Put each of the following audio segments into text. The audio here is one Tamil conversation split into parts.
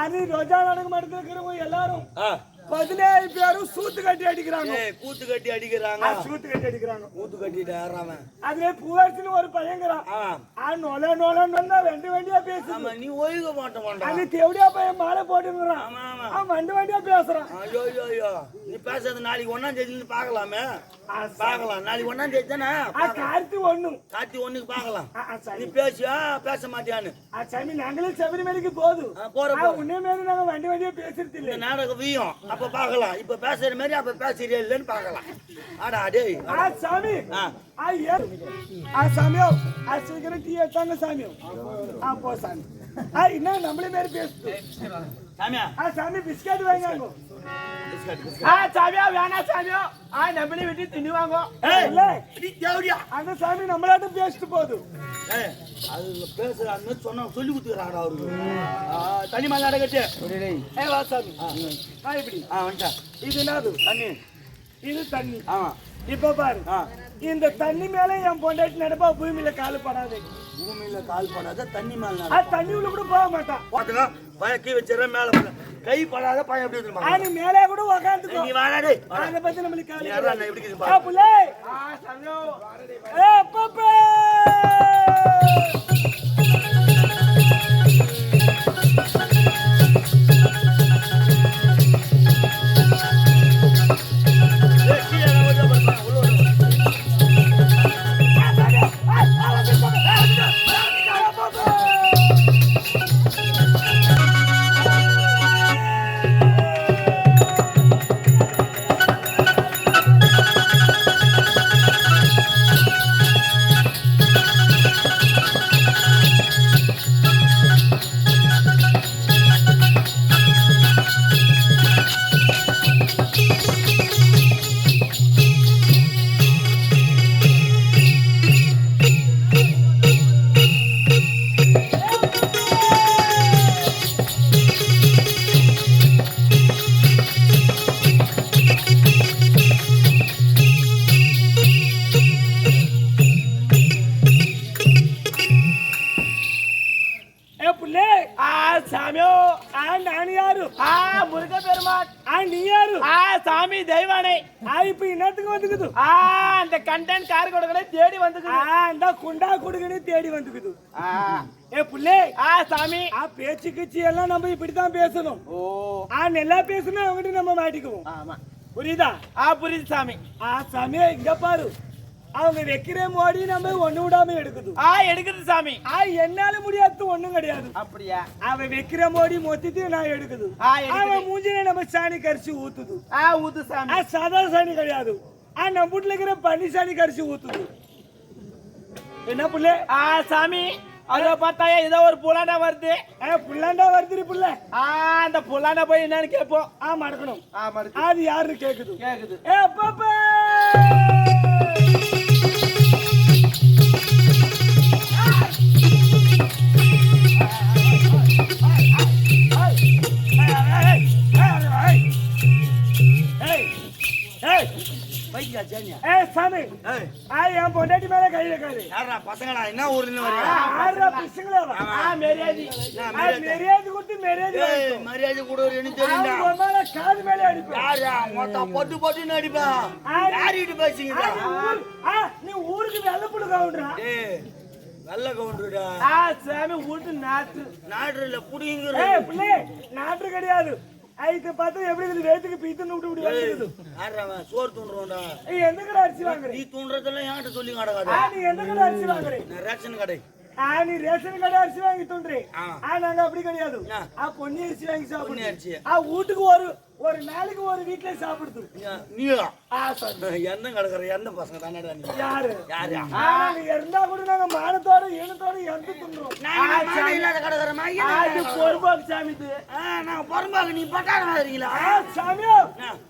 அது ரோஜா நாடகம் எடுத்து இருக்கிறவங்க எல்லாரும். பதினேழு பேரும் சூத்து கட்டி அடிக்கிறாங்க. கூத்து கட்டி அடிக்கிறாங்க. சூத்து கட்டி அடிக்கிறாங்க. கூத்து கட்டிட்டு ஏறாமன் அதுல பூவரசுன்னு ஒரு பையங்கிறான் ஆ. நொல நொலன்னு வெண்டு வண்டியா ஆமா நீ ஒழுக மாட்ட மாட்டான் அது தேவடியா பையன் மாலை போட்டுங்கிறான். அவன் வண்டு வண்டியா பேசுறான். ஐயோ ஐயோ ஐயோ. நீ பேசுறது நாளைக்கு ஒன்னாம் தேதியில பார்க்கலாமே? ஆ, பார்க்கலாம். நாளைக்கு ஒன்னாம் தேதி தானே? கார்த்தி ஒண்ணும் கார்த்தி ஒண்ணுக்கு ஆ, நீ பேசியா? பேச மாட்டியான்னு. சாமி நாங்களே சபரிமலைக்கு போதும் ஆ, போற ஆ, போ உன்னே மாரி நாங்க வண்டி வண்டியா பேசுறது இல்ல. நாடகம் வீயும். அப்ப பார்க்கலாம். இப்ப பேசுற மாதிரி அப்ப பேசுறியா இல்லைன்னு பார்க்கலாம். ஆடா டேய். ஆ சாமி. ஆ. ஆ ஏறு ஆ சாமியோ. ஆ சீக்கிரம் டீ எடுத்தாங்க சாமியோ. ஆ போ சாமி. ஆ என்ன நம்மளே மாரி பேசுது சாமியா? ஆ சாமி பிஸ்கட் வாங்காங்க சாமியா வேணாம் சாமியோ ஆ நம்மளே விட்டு தின்னுவாங்க அந்த சாமி நம்மளாட்ட பேசிட்டு போகுது அது பேசுற அந்த சொன்னா சொல்லி அவருக்கு ஆ, தனி மேல நடக்கட்டு ஏ வா சாமி ஆ இப்படி ஆ வந்துட்டா இது என்னது தண்ணி இது தண்ணி ஆமா இப்ப பாரு இந்த தண்ணி மேல என் பொண்டாட்டி நடப்பா பூமியில காலு படாது பூமியில கால் படாத தண்ணி மேல தண்ணி உள்ள கூட போக மாட்டான் பாத்துக்கோ பய கீ வச்சிடறேன் மேல. கை படாத பயம் எப்படி தெரியுமா? நீ மேலே கூட உக்காந்துக்கோ. நீ வாடா டேய் வாடா. அதை பத்தி நம்மளுக்கு எப்படி. புள்ளே. ஆ ஏ பாப்பே கார் கொடுக்கல தேடி ஆ வந்துக்குது இந்த குண்டா குடுக்கன்னு தேடி வந்துக்குது. ஆ. ஏ புள்ளே ஆ சாமி. ஆ பேச்சு கிச்சு எல்லாம் நம்ம இப்படித்தான் பேசணும். ஓ. ஆ நல்லா பேசணும் அவங்ககிட்ட நம்ம மாட்டிக்குவோம். ஆமா. புரியுதா? ஆ புரியுது சாமி. ஆ சாமி இங்க பாரு. அவங்க வைக்கிற மோடி நம்ம ஒண்ணு விடாம எடுக்குது. ஆ எடுக்குது சாமி. ஆ என்னால முடியாது ஒண்ணும் கிடையாது. அப்படியா? அவன் வைக்கிற மோடி மொத்தத்தையும் நான் எடுக்குது. ஆ. அவன் மூஞ்சில நம்ம சாணி கரிச்சு ஊத்துது. ஆ ஊத்து சாமி. ஆ சாதா சாணி கிடையாது. ஆ நம்ம வீட்டுல இருக்கிற பன்னி சாணி கரிச்சு ஊத்துது. என்ன புள்ள? ஆ சாமி அதோ பார்த்தாயா ஏதோ ஒரு புலாண்டா வருது. ஆ புள்ளாண்டா வருது புள்ள. ஆ அந்த புலாண்டா போய் என்னன்னு கேட்போம். ஆ மடக்கணும் ஆ மறுத்து அது யாரு கேக்குது. கேக்குது. ஏ பாப்பா! ஏ சாமி. ஆ என் பொண்டாட்டி மேல கை வைக்காது பசங்களா என்ன ஊர்ல வரீங்க பிசுங்களா. ஆ மேரியாதி. ஆ, மரியாதை? கொடுத்து மரியாதை. மரியாதை அவங்க மேல காது மேல அடிப்பேன். யாரா பொட்டு பொட்டுன்னு அடிப்பான் யாரிட்டு ஊர்- ஆ, நீ ஊருக்கு வெள்ள கவுண்டரா? ஏய் நல்ல கவுண்டருடா. ஆ சாமி வீட்டு நாத்து நாடுல புடிங்கிற ஏய் பிள்ளை நாட்டு கிடையாது. ஐத்து பார்த்து எப்படி இருக்குது? வேத்துக்கு பீத்துன்னு விட்டு விட்டு அவன்? சோறு தூண்டுறோம்டா எந்த கடை அரிசி வாங்குறீ? நீ தூண்டுறதெல்லாம் என்கிட்ட சொல்லி கிடக்காது நீ எந்த கடை அரிசி வாங்குறீ? ரேஷன் கடை. நீ ரேஷன் கடை அரிசி வாங்கி தோன்றி ஆ. ஆ நாங்க அப்படி கிடையாது. ஆ. பொன்னி அரிசி வாங்கி சாப்பிடுறோம் அரிசி. ஆ வீட்டுக்கு ஒரு ஒரு நாளைக்கு ஒரு வீட்ல சாப்பிடுது. நீயா? எந்த கிடக்குற? எந்த பசங்க தானடா நீ? யாரு? யாரா? நாங்க இருந்தா கூட நாங்க மானத்தோட ஈனத்தோட இறந்து துண்டுறோம் நான் இல்லாத கிடக்குறமா அது பொறுப்பாக்கு சாமி இது. நான் பொறுப்பாக நீ பட்டாளம் வரீங்களா ஆ, சாமியோ.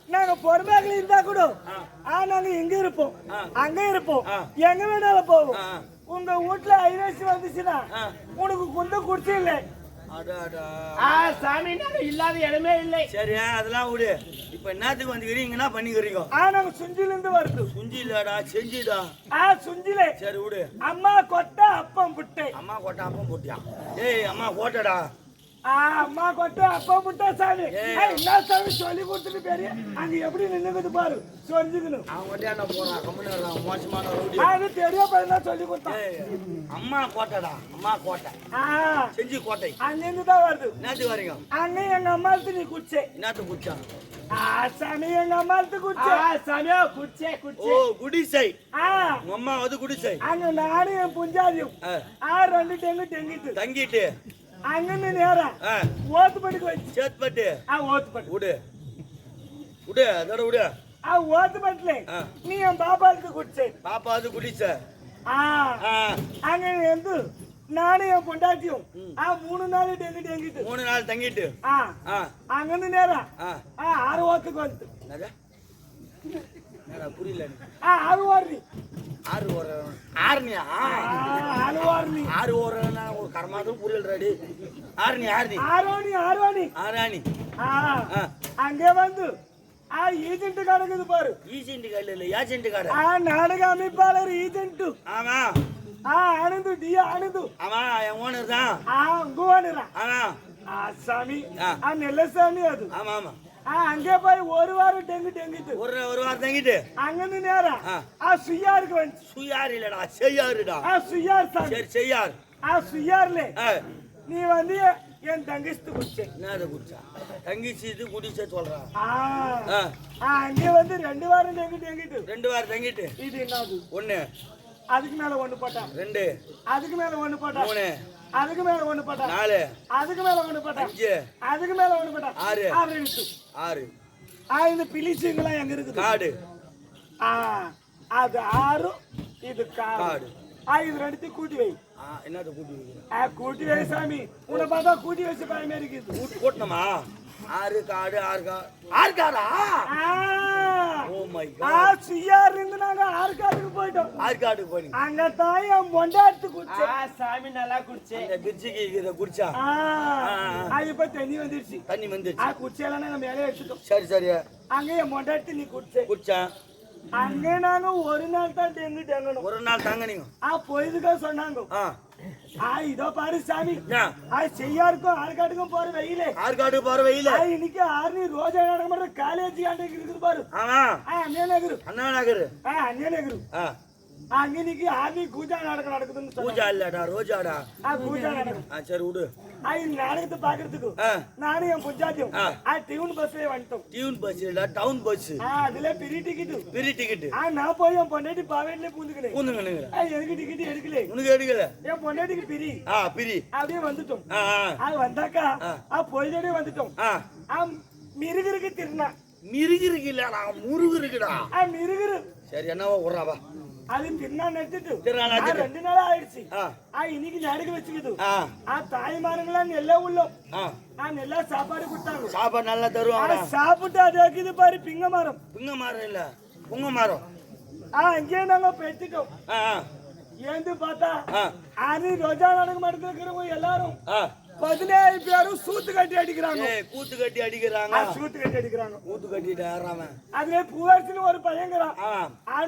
நாங்க பொறுமையாக இருந்தா கூட ஆ. நாங்க எங்க இருப்போம். அங்க இருப்போம். எங்க வேணாலும் போவோம். உங்க வீட்டுல ஐரசி வந்துச்சுன்னா. உனக்கு குந்த குடிச்சு இல்லை. சாமி இல்லாத இடமே இல்லை. சரி அதெல்லாம் விடு. இப்ப என்னத்துக்கு வந்துக்கிறீங்க? என்ன பண்ணிக்கிறீங்க. ஆ நாங்க சுஞ்சில இருந்து வருது சுஞ்சி இல்லடா செஞ்சுடா. ஆ சுஞ்சிலே. சரி விடு. அம்மா கொட்டை அப்பம் புட்டை. அம்மா கோட்டை அப்பம் போட்டியா? ஏய் அம்மா கோட்டடா அம்மா கொட்டை அப்பா முட்டை சாமி என்ன சாமி சொல்லி கொடுத்துட்டு பெரிய அங்க எப்படி நின்னுக்குது பாரு. ரவுடி அது தெரிய பையன் சொல்லி கொடுத்தான் அம்மா கோட்டைடா அம்மா கோட்டை. ஆ, செஞ்சு கோட்டை. அங்கிருந்து தான் வருது. என்னத்துக்கு வரீங்க அங்க எங்க அம்மாத்து நீ குடிச்சே அம்மாத்து குடிச்சே ஆ, சாமியோ குடிச்சே ஓ குடிச்சே குடிசை அம்மா வந்து குடிசை. அங்க நானும் என் புஞ்சாதியும். ரெண்டு டெங்கு டெங்கிட்டு. தங்கிட்டு. அங்கிருந்து நேரம் ஆ, ஓத்து பட்டுக்கு வச்சு சேத்பட்டு ஆ ஓத்து பட்டு விடு விடு அதோட விடு ஆ ஓத்து பட்டுல ஆ. நீ என் பாப்பாவுக்கு குடிச்சே பாப்பா அது குடிசை ஆ. அங்க வந்து நானும் என் பொண்டாட்டியும் ஆ மூணு நாள் டெங்கு டெங்கிட்டு மூணு நாள் தங்கிட்டு. ஆ. அங்கிருந்து நேரம் ஆ. ஆறு ஓத்துக்கு வந்து புரியல. ஆ ஆறு ஓடுறி ஆறு ஒரு ஆறுனியா? ஆ ஆறு ஒரு ஒரு கர்மாதும் புரியல ரெடி ஆறுனி ஆறுனி. ஆரோணி ஆரோணி ஆறாணி. ஆ ஆ. அங்கே வந்து ஆ ஏஜென்ட் கிடக்குது பாரு. ஈசென்ட் கார்டு இல்ல ஏஜென்ட் கார்டு ஆ நாடக அமைப்பாளர் ஏஜென்ட் ஆமா. ஆ ஆனந்து டியா ஆனந்து ஆமா என் ஓனர் தான். ஆ குவானுரா ஆமா. ஆ சாமி. ஆ. ஆ நெல்ல சாமி அது. ஆமா ஆமா. அங்கே போய் ஒரு வாரம் டெங்கு டெங்கிட்டு. ஒரு ஒரு வாரம் தங்கிட்டு அங்கிருந்து நேரம் ஆ. சுய்யாருக்கு வந்து. சுயார் இல்லடா செய்யாருடா ஆ சுய்யார் சாமி சரி செய்யார் ஆ சுய்யார்ல ஆ, நீ வந்து என் தங்கச்சி குடிச்சே. என்னது குடிச்சா? தங்கிச்சு இது குடிச்ச சொல்றான் ஆ. அங்கே வந்து ரெண்டு வாரம் டெங்கு டெங்கிட்டு. ரெண்டு வாரம் தங்கிட்டு இது என்னது? ஒண்ணு. அதுக்கு மேல ஒண்ணு போட்டான் ரெண்டு. அதுக்கு மேல ஒண்ணு போட்டான் மூணு. அதுக்கு மேல ஒண்ணு போட்டான் நாலு. அதுக்கு மேல ஒண்ணு போட்டான் அஞ்சு. அதுக்கு மேல ஒண்ணு போட்டான் ஆறு. ஆறு இழுத்து. ஆறு. ஆ இந்த பிலிச்சிங்கெல்லாம் எங்க இருக்குது? காடு. ஆ அது ஆறு இது காடு. ஆ இது ரெண்டுத்தையும் கூட்டி வை. என்னத்த கூட்டி ஆ கூட்டி வை சாமி. உன்னை பார்த்தா கூட்டி வச்சு பயமே இருக்குது. கூட்டு கூட்டணுமா? ஆறு காடு ஆறு கா ஆறு காடா? ஆ. ஓ மை ஆ காட் சுயார் இருந்து நாங்க போயிட்டோம். ஆறு காடுக்கு போனீங்க. அங்க தான் என் பொண்டாட்டு ஆ, குடிச்சே சாமி நல்லா குடிச்சே. இந்த பிரிட்ஜுக்கு இதை குடிச்சா? ஆ. அது இப்ப தண்ணி வந்துருச்சு. தண்ணி வந்துச்சு ஆ குடிச்செல்லாம் நாங்க மேலே எடுத்துட்டோம் சரி சரி. அங்க என் பொண்டாட்டி நீ குடிச்சே. குடிச்சேன் அங்க நாங்க ஒரு நாள் தான் டெங்கு டெங்கணும் ஒரு நாள் தாங்க நீங்க. ஆ பொழுதுக்கா சொன்னாங்க. இதோ பாரு சாமி. செய்யாருக்கும் ஆற்காட்டுக்கும் போற வெயிலே. ஆறு காடு போற வெயில. இன்னைக்கு ஆர்னி ரோஜா நாடகம் பண்ற காலேஜ் ஆண்டைக்கு இருக்குது பாரு. அண்ணே நகரு அண்ணா நகர் அண்ணே நகரு ஆ அங்க இன்னைக்கு ஆர்னி பூஜா நாடகம் நடக்குதுன்னு பூஜா இல்லடா ரோஜாடா. பூஜா நாடகம் சரி விடு. இந்த நாடகத்தை பாக்குறதுக்கு. நானும் என் புஜாத்தியும் டியூன் பஸ்ல வந்துட்டோம். டியூன் பஸ் இல்ல டவுன் பஸ் ஆ அதுல பெரிய டிக்கெட் பெரிய டிக்கெட் ஆ நான் போய் என் பொண்டாட்டி பாவேட்ல நீங்க ஆ எனக்கு டிக்கெட் எடுக்கல? உனக்கு எடுக்கல? என் பொண்டாட்டிக்கு பிரி. ஆ பிரி. அப்படியே வந்துட்டோம். ஆ வந்தாக்கா ஆ. பொழுதோடய வந்துட்டோம். ஆ. ஆ மிருகிருக்கு திருநா மிருகு இருக்கு இல்லடா முருகு இருக்குடா ஆ மிருகிரு. சரி என்னவோ விட்றாவா அது ஆ, நிறுத்திட்டு. ரெண்டு நாள் ஆயிடுச்சு. இன்னைக்கு நடுக்கு வச்சுக்குது. ஆ. தாய்மாருங்களாம் நெல்ல உள்ளோம் நெல்லா சாப்பாடு கொடுத்தாங்க. சாப்பாடு நல்லா ஆ, தருவாங்கடா சாப்பிட்டு அது இருக்குது பாரு பிங்க மரம். புங்க மரம் இல்ல. புங்க மரம். ஆ அங்கேயே நாங்க பெற்றுட்டோம் ஏந்து பார்த்தா அது ரோஜா நாடகம் எடுத்துக்கிறவங்க எல்லாரும். பதினேழு பேரும் சூத்து கட்டி அடிக்கிறாங்க. கூத்து கட்டி அடிக்கிறாங்க. சூத்து கட்டி அடிக்கிறாங்க. கூத்து கட்டிட்டு ஏறாமன் அதுல பூவரசுன்னு ஒரு பையங்கிறான் ஆ.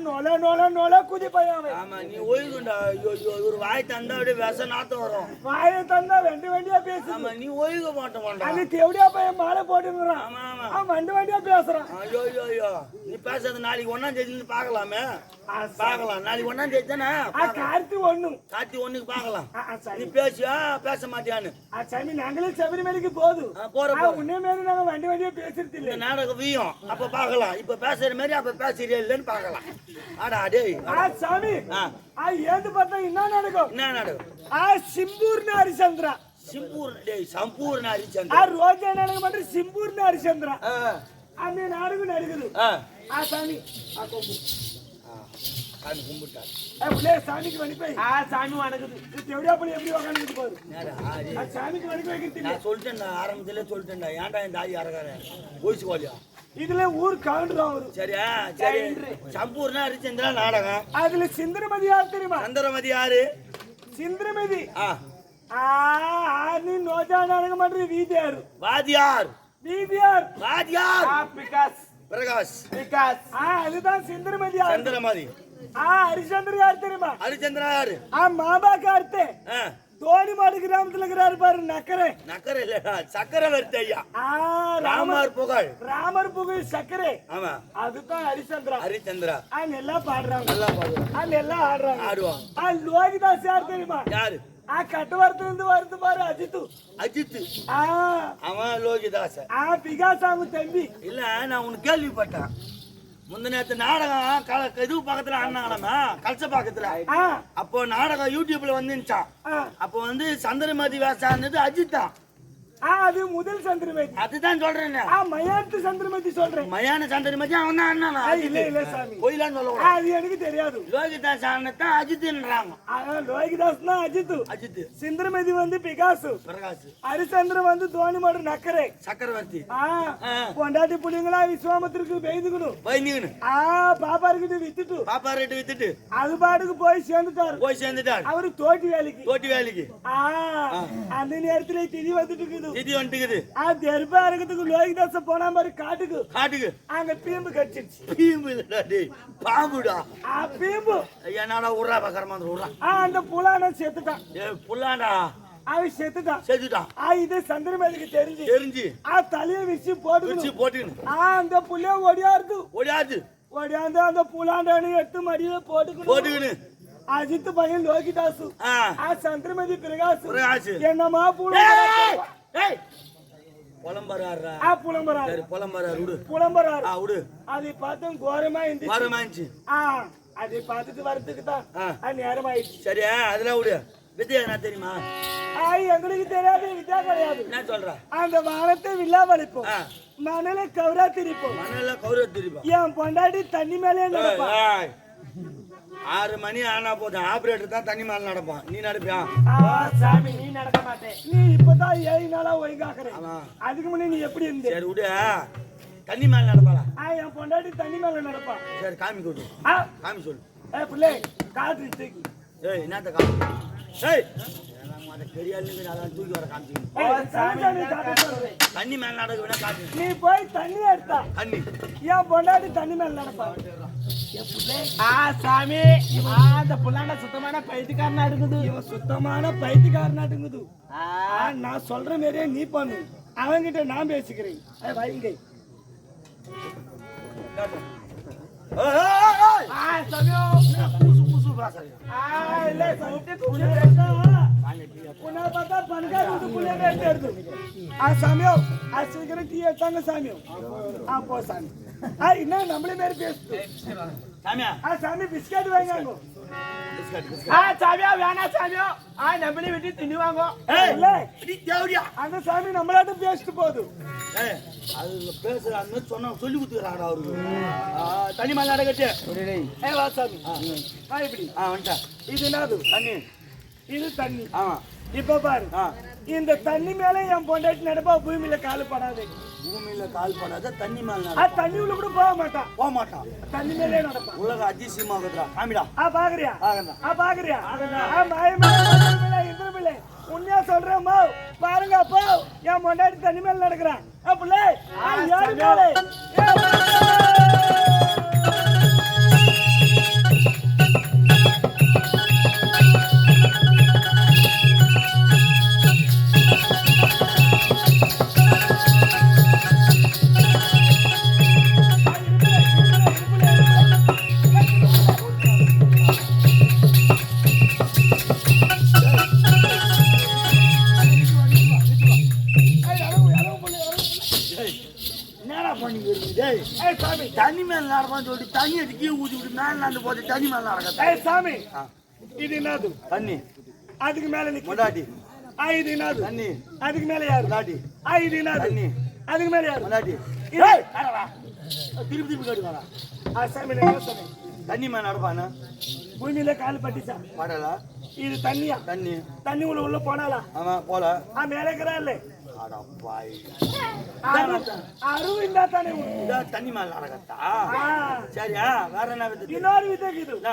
நொல நொல நொல குதி பையன் ஆமா நீ ஓய்வுண்டா. ஐயோ ஐயோ இவர் வாய் தந்தா அப்படியே விஷ நாத்தம் வரும். வாயை தந்தா வெண்டு வண்டியா பேசுது. ஆமா நீ ஓய்வு மாட்ட மாட்டா. அந்த தேவடியா பையன் மாலை போட்டுங்கிறான். ஆமா ஆமா. அவன் வண்டு வண்டியா பேசுறான். ஐயோ ஐயோ ஐயோ. நீ பேசுறது நாளைக்கு ஒன்னாம் தேதி பார்க்கலாமே? ஆ, பார்க்கலாம். நாளைக்கு ஒன்னாம் தேதி தானே? கார்த்தி ஒண்ணும் கார்த்தி ஒண்ணுக்கு ஆ, நீ பேசியா? பேச மாட்டியான்னு. சாமி நாங்களே சபரிமலைக்கு போதும். ஆ, ஆ, உன்னே மாரி நாங்க வண்டி வண்டியா பேசுறது இல்ல இந்த நாடகம் வீயும். அப்ப பார்க்கலாம். இப்ப பேசுற மாதிரி அப்ப பேசுறியா இல்லைன்னு பார்க்கலாம். ஆடா டேய் ஆ சாமி. ஆ. ஆ ஏந்து பார்த்தா என்ன நடக்கும் என்ன நாடகம்? ஆ சிம்பூர்னு ஹரிச்சந்திரா சிம்பூர் டேய் சம்பூர்ண ஆ ஹரிச்சந்திரன் ரோஜா நாடகம் பண்ற சிம்பூர்னு ஹரிச்சந்திரா ஆ. அந்த நாடகம் நடக்குது. ஆ. ஆ சாமி. ஆ ஆ, சாமி கும்பிட்டார். உள்ளே சாமிக்கு வணி போய் ஆ சாமி வணங்குது. தேவடியா பண்ணி எப்படி உக்காந்துட்டு போகுது? சாமிக்கு வணி வைக்கிறது நான் சொல்லிட்டேன்டா ஆரம்பத்திலே சொல்லிட்டேன்டா. ஏன்டா இந்த ஆதி அரகாரன் போயிச்சு கோலியா இதுல ஊர் கவுண்டர் வரும் சரியா? சரி. சம்பூர்ண ஹரிச்சந்திரா நாடகம். அதுல சிந்திரமதி யார் தெரியுமா? சந்திரமதி யாரு? சிந்திரமதி. ஆ. ஆ ஆனி நோஜா நாடகம் பண்ற வீதியார். வாதியார். வீதியார். வாதியார். ஆ பிகாஸ். பிரகாஷ். பிகாஸ். ஆ அதுதான் சிந்திரமதி சந்திரமதி. ஆ ஹரிச்சந்திர யார் தெரியுமா? ஹரிச்சந்திரா யாரு? ஆ மாபாக்கு அர்த்தே ஆ. தோணிமாடு கிராமத்துல இருக்கிறாரு பாரு நக்கரை. நக்கரை இல்லடா சக்கரவர்த்தி ஐயா. ராமர் புகழ். ராமர் புகழ் சக்கரை. ஆமா. அதுதான் ஹரிச்சந்திரா. ஹரிச்சந்திரா. ஆ நல்லா பாடுறாங்க. நல்லா பாடுவான் ஆ நல்லா ஆடுறாங்க. ஆடுவான் ஆ லோகிதாஸ் யார் தெரியுமா? யாரு? ஆ கட்டுவாரத்துல இருந்து வருது பாரு அஜித்து. அஜித் ஆ. அவன் லோகிதாச. ஆ பிகாஸ் அவங்க தம்பி. இல்ல நான் உனக்கு கேள்விப்பட்டேன். முந்த நேரத்து நாடகம் இது பக்கத்துல ஆடினாங்களாமா கலச பக்கத்துல. அப்போ நாடகம் யூடியூப்ல வந்துச்சான் அப்போ வந்து சந்திரமதி வேஷம் இருந்தது அஜித் தான் அது முதல் சந்திரமதி. அதுதான் சொல்றேன். ஆ மயானத்து சந்திரமதி சொல்றேன். மயான சந்திரமதி அவன் தான் அண்ணா இல்ல இல்ல சாமி. கோயிலான்னு சொல்ல ஆ, கூடாது. அது எனக்கு தெரியாது. லோகிதாஸ் ஆனதான் அஜித்ன்றாங்க லோகிதாஸ் தான் அஜித்து. அஜித் சிந்திரமதி வந்து பிகாசு. பிரகாஷ் ஹரிச்சந்திரன் வந்து தோணிமாடு நக்கரை. சக்கரவர்த்தி. பொண்டாட்டி புள்ளிங்களா விஸ்வாமத்திற்கு பெய்துக்கணும் வைந்தீங்கன்னு ஆ பாப்பா இருக்குது வித்துட்டு. பாப்பா ரேட்டு வித்துட்டு. அது பாட்டுக்கு போய் சேர்ந்துட்டாரு. போய் சேர்ந்துட்டார். அவரு தோட்டி வேலைக்கு. தோட்டி வேலைக்கு. ஆ. அந்த நேரத்துல திதி வந்துட்டு இருக்குது. திதி வந்துட்டுக்குது. ஆ தெருப்பா இருக்கிறதுக்கு லோகிதாச போனா மாதிரி காட்டுக்கு. காட்டுக்கு. அங்க பீம்பு கடிச்சிருச்சு. பீம்பு இல்லடா டேய் பாம்புடா. ஆ பீம்பு. நாடா உர்றா பக்கரமா உர்றா ஆ அந்த புலான செத்துட்டான். ஏ புல்லாண்டா? அவன் செத்துட்டான். செத்துட்டான். ஆ இது சந்திரமதிக்கு தெரிஞ்சு. தெரிஞ்சு. ஆ தலைய விரிச்சு போட்டுக்கணும். வச்சு போட்டுக்கணும். ஆ அந்த புள்ளைய ஒடியாருது ஓடியாச்சு ஒடியாந்து அந்த புலாண்டானு எடுத்து மடியில போட்டுக்கணும். போட்டுக்கணும். அஜித் பையன் லோகிதாசு. ஆ. ஆ சந்திரமதி பிரகாஷ் என்னமா புல ஏய், புலம்பராடுறா ஆ புலம்புறாரு சரி விடு. புலம்புறாரு ஆ விடு. அதை பார்த்து கோரமா இருந்துச்சு. மரமாச்சு ஆ அதை பார்த்துட்டு வரதுக்கு தான் ஆ. நேரம் ஆயிடுச்சு சரியா அதெல்லாம் விடு. வித்யா என்ன தெரியுமா? ஆ எங்களுக்கு தெரியாது வித்யா கிடையாது. என்ன சொல்ற? அந்த வானத்தை வில்லா வலிப்போம். மணல கவரா திரிப்போம். மணல தெரியுமா என் பொண்டாட்டி தண்ணி மேலே நடப்பான் ஏய், ஆறு மணி ஆனா போதும். ஆபரேட்டர் தான் தண்ணி மேல நடப்பான். நீ நடப்பியா? ஆ, சாமி நீ நடக்க மாட்டேன். நீ இப்பதான் ஏழு நாளா ஒழுங்காக்குற. ஆமா. அதுக்கு முன்னே நீ எப்படி இருந்த? சரி விடு. தண்ணி மேல நடப்பாளா? ஆ என் பொண்டாட்டி தண்ணி மேல நடப்பான் சரி காமி கொடு. காமி சொல்லு. ஏ பிள்ளை காற்று தூக்கி. ஏய் என்னத்த காமி? ஏய். தண்ணி மேல நடக்க நீ போய் தண்ணி எடுத்தா. தண்ணி. என் பொண்டாட்டி தண்ணி மேல நடப்பான் ஆ சாமி அந்த புல்லாண்ட சுத்தமான பைத்தியக்காரனா இருக்குது இவன் சுத்தமான பைத்தியக்காரனாட்டுங்குது ஆ, ஆ, நான் சொல்ற மாதிரியே நீ பண்ணு. அவன்கிட்ட நான் பேசிக்கிறேன். வைங்க சமயோ. சீக்கிரம் டீ எடுத்தாங்க சாமியோ ஆ போ சாமி என்ன நம்மளே பேசுது சாமி ஆ சாமியா வேணா சாமியோ ஆ நம்பளி விட்டு தின்னுவாங்க ஏய் இல்ல தேவடியா அந்த சாமி நம்மளாட்டும் பேசிட்டு போகுது அது பேசுற அந்த மாதிரி சொன்னா சொல்லி கொடுத்துறாடா அவருக்கு தண்ணி மேல நடக்கட்டு ஏ வா சாமி ஆ இப்படி ஆ வந்துட்டா இது என்னது தண்ணி இது தண்ணி ஆமா இப்ப பாரு. இந்த தண்ணி மேல என் பொண்டாட்டி நடப்பா பூமியில காலு படாது. பூமியில கால் படாத தண்ணி மேல தண்ணி உள்ள கூட போக மாட்டான் போக மாட்டான் தண்ணி மேலே நடப்பான் உலக அதிசயமாகுதுடா. காமிடா ஆ பாக்குறியா? ஆ பாக்குறியா? ஆ மாயமே இந்திரபிள்ளை. உண்மையா சொல்றேன் பாருங்க அப்போ என் பொண்டாட்டி தண்ணி மேல நடக்கிறான் ஆ பிள்ளை. நடப்பான்னு சொல்லிட்டு தண்ணி எடுத்து கீழே ஊத்தி விட்டு மேல நடந்து போட்டு தண்ணி மேல நடக்க ஏய் சாமி. இது என்னது? தண்ணி. அதுக்கு மேல நிக்க. முண்டாட்டி ஆ இது என்னது? தண்ணி. அதுக்கு மேல யாரு? முண்டாட்டி ஆ இது என்னது? தண்ணி. அதுக்கு மேல யாரு? இது- ஏய். திருப்பி திருப்பி கேட்டுக்காரா ஆ சாமி நான் சொன்னேன் தண்ணி மேல நடப்பானா பூமியில கால் பட்டுச்சா படலா இது தண்ணியா? தண்ணி. தண்ணி உள்ள உள்ள போனாலா ஆமா போல ஆ மேல இருக்கிறாள் அட பாய் அருவு இருந்தா தானே. தண்ணி மேல நடக்கத்தா சரியா? வேற என்ன வித்து இன்னொரு இது என்ன?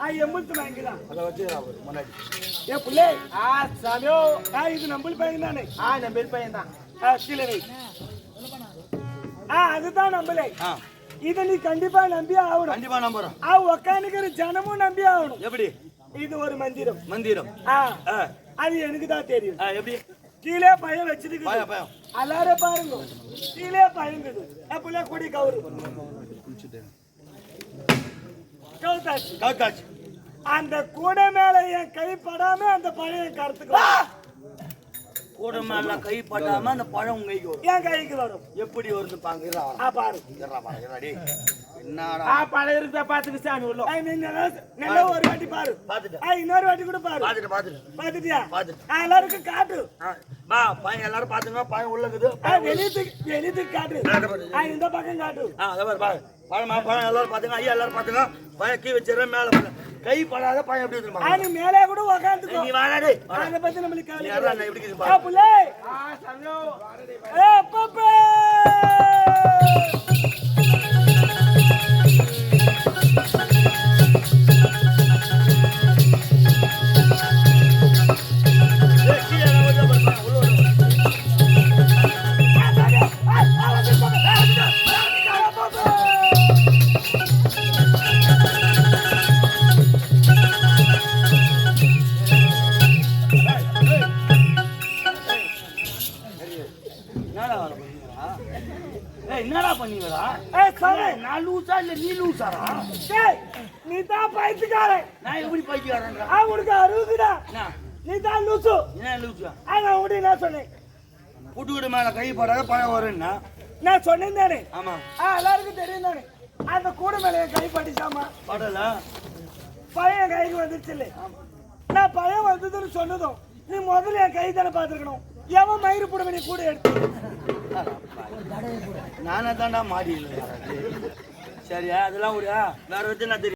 ஆ. எம்புத்து வாங்கிக்கலாம் அதை வச்சு முன்னாடி. ஏ புள்ளே. ஆ சாமியோ. ஆ இது நம்மள பையன் தானே. ஆ நம்பி பையன் தான். ஆ கீழே ஆ அதுதான் நம்மளே ஆ. இதை நீ கண்டிப்பா நம்பி ஆகணும். கண்டிப்பா நம்புறோம். ஆ உக்காந்துக்கிற ஜனமும் நம்பி ஆகணும். எப்படி? இது ஒரு மந்திரம். மந்திரம். அது எனக்கு தான் தெரியும். எப்படி? கீழே பையன் வச்சிருக்கு பயம் பயம் எல்லாரும் பாருங்க. கீழே பயங்குது. அப்பல கொடி கவுரு. கவுத்தாச்சு. கவுத்தாச்சு. அந்த கூடை மேல என் கை படாம அந்த பழைய கருத்துக்கு கூட மேல கை பட்டாம அந்த பழம் உங்க கைக்கு வரும். என் கைக்கு வரும்? எப்படி வருது பாங்க இருடா ஆ பாரு. இருடா என்னடா? ஆ பாத்துக்கு சாமி உள்ள. ஐ, நீ நல்லா. நல்லா ஒரு வாட்டி பாரு. பாத்துட்டேன். ஐ, இன்னொரு வாட்டி கூட பாரு. பாத்துட்டு பாத்துட்டு பாத்துட்டியா? பாத்துட்டு. எல்லாருக்கும் காட்டு. வா பையன் எல்லாரும் பாத்துங்க பையன் உள்ள இருக்குது. வெளியத்துக்கு வெளியத்துக்கு காட்டு. ஆ, இந்த பக்கம் காட்டு. ஆ அதை பாரு பாரு. பழமா பழம் எல்லாரும் பாத்துங்க ஐயா எல்லாரும் பாத்துங்க. பையன் கீ வச்சிடறேன் மேல. கை படாத பையன் எப்படி ஆ, இருக்குமா நீ மேலே கூட உக்காந்துக்கோ. நீ வாடா டேய் வாடா. அதை பத்தி நம்மளுக்கு கவலை யாரா இல்லை. எப்படி ஆ சாமியோ ஏ பப்பே இல்ல நீ தான் பைத்தியக்காரன். நான் எப்படி ஆ, உனக்கு அறுபதுடா நீ தான் லூசு. என்ன லூசா? நான் உன்கிட்ட என்ன சொன்னேன்? புட்டுக்கிட்டு மேல கை படாத பழம் வரும்னா நான் சொன்னேன் தானே? ஆமா. எல்லாருக்கும் தெரியும் தானே? அந்த கூடை மேல கை பட்டுச்சாமா? படல. பையன் கைக்கு வந்துருச்சு இல்லை நான் பையன் வந்ததுன்னு சொன்னதும் நீ முதல்ல என் கை தானே பார்த்துருக்கணும். எவன் மயிறு புடவை நீ கூட எடுத்து? நானே தாண்டா மாடி சரியா? அதெல்லாம் ஒரு வேற வச்சு நான் தெரியும்